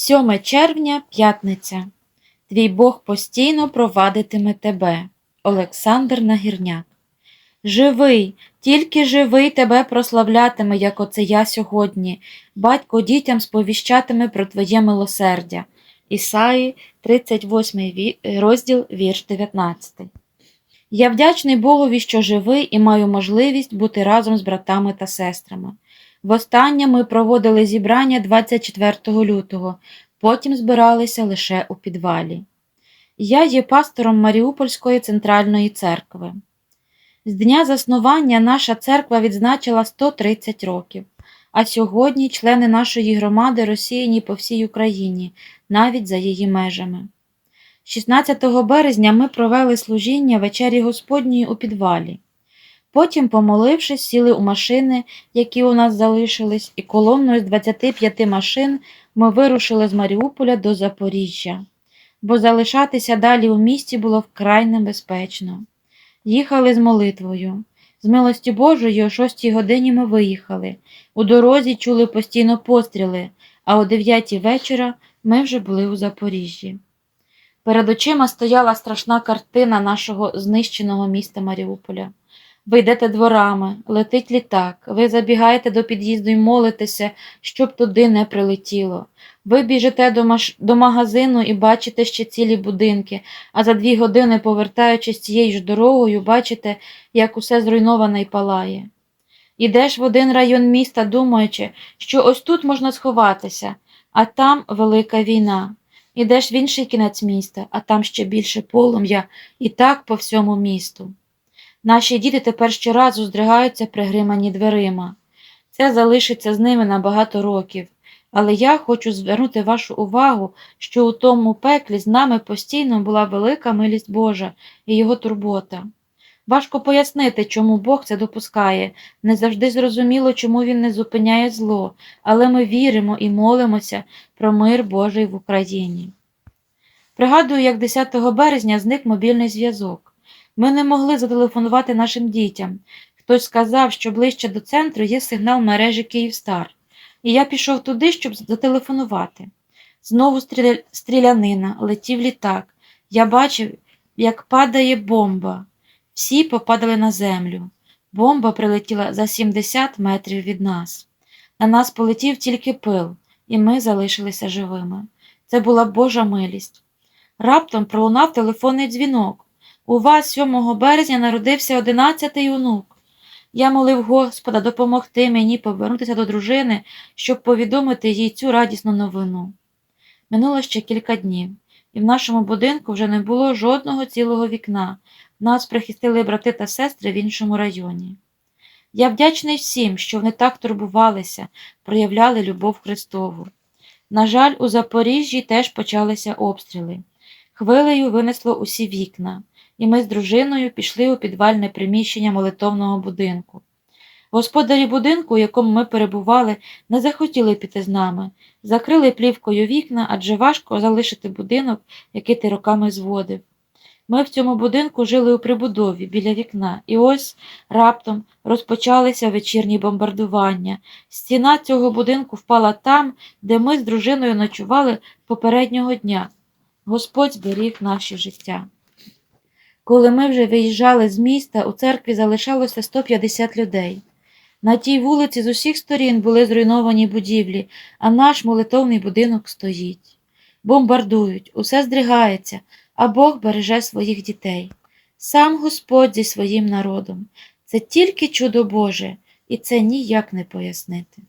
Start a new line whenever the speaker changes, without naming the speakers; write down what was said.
7 червня, п'ятниця. Твій Бог постійно провадитиме тебе. Олександр Нагірняк. Живий, тільки живий тебе прославлятиме, як оце я сьогодні. Батько дітям сповіщатиме про твоє милосердя. Ісаї, 38 розділ, вірш 19. Я вдячний Богові, що живий і маю можливість бути разом з братами та сестрами. Востаннє ми проводили зібрання 24 лютого, потім збиралися лише у підвалі. Я є пастором Маріупольської центральної церкви. З дня заснування наша церква відзначила 130 років, а сьогодні члени нашої громади розсіяні по всій Україні, навіть за її межами. 16 березня ми провели служіння вечері Господньої у підвалі. Потім, помолившись, сіли у машини, які у нас залишились, і колонною з 25 машин ми вирушили з Маріуполя до Запоріжжя, бо залишатися далі у місті було вкрай небезпечно. Їхали з молитвою. З милості Божої о 6 годині ми виїхали. У дорозі чули постійно постріли, а о 9 вечора ми вже були у Запоріжжі. Перед очима стояла страшна картина нашого знищеного міста Маріуполя. Ви йдете дворами, летить літак, ви забігаєте до під'їзду і молитеся, щоб туди не прилетіло. Ви біжите до, маш... до магазину і бачите ще цілі будинки, а за дві години, повертаючись цією ж дорогою, бачите, як усе зруйноване і палає. Ідеш в один район міста, думаючи, що ось тут можна сховатися, а там велика війна. Ідеш в інший кінець міста, а там ще більше полум'я, і так по всьому місту. Наші діти тепер щоразу здригаються пригримані дверима. Це залишиться з ними на багато років. Але я хочу звернути вашу увагу, що у тому пеклі з нами постійно була велика милість Божа і його турбота. Важко пояснити, чому Бог це допускає, не завжди зрозуміло, чому Він не зупиняє зло, але ми віримо і молимося про мир Божий в Україні. Пригадую, як 10 березня зник мобільний зв'язок. Ми не могли зателефонувати нашим дітям. Хтось сказав, що ближче до центру є сигнал мережі Київстар, і я пішов туди, щоб зателефонувати. Знову стріля- стрілянина, летів літак. Я бачив, як падає бомба. Всі попадали на землю. Бомба прилетіла за 70 метрів від нас. На нас полетів тільки пил, і ми залишилися живими. Це була Божа милість. Раптом пролунав телефонний дзвінок. У вас 7 березня народився одинадцятий онук. Я молив Господа допомогти мені повернутися до дружини, щоб повідомити їй цю радісну новину. Минуло ще кілька днів, і в нашому будинку вже не було жодного цілого вікна. Нас прихистили брати та сестри в іншому районі. Я вдячний всім, що вони так турбувалися, проявляли любов Христову. На жаль, у Запоріжжі теж почалися обстріли. Хвилею винесло усі вікна, і ми з дружиною пішли у підвальне приміщення молитовного будинку. Господарі будинку, у якому ми перебували, не захотіли піти з нами, закрили плівкою вікна, адже важко залишити будинок, який ти роками зводив. Ми в цьому будинку жили у прибудові біля вікна, і ось раптом розпочалися вечірні бомбардування. Стіна цього будинку впала там, де ми з дружиною ночували попереднього дня. Господь зберіг наші життя. Коли ми вже виїжджали з міста, у церкві залишалося 150 людей. На тій вулиці з усіх сторін були зруйновані будівлі, а наш молитовний будинок стоїть. Бомбардують, усе здригається, а Бог береже своїх дітей. Сам Господь зі своїм народом. Це тільки чудо Боже, і це ніяк не пояснити.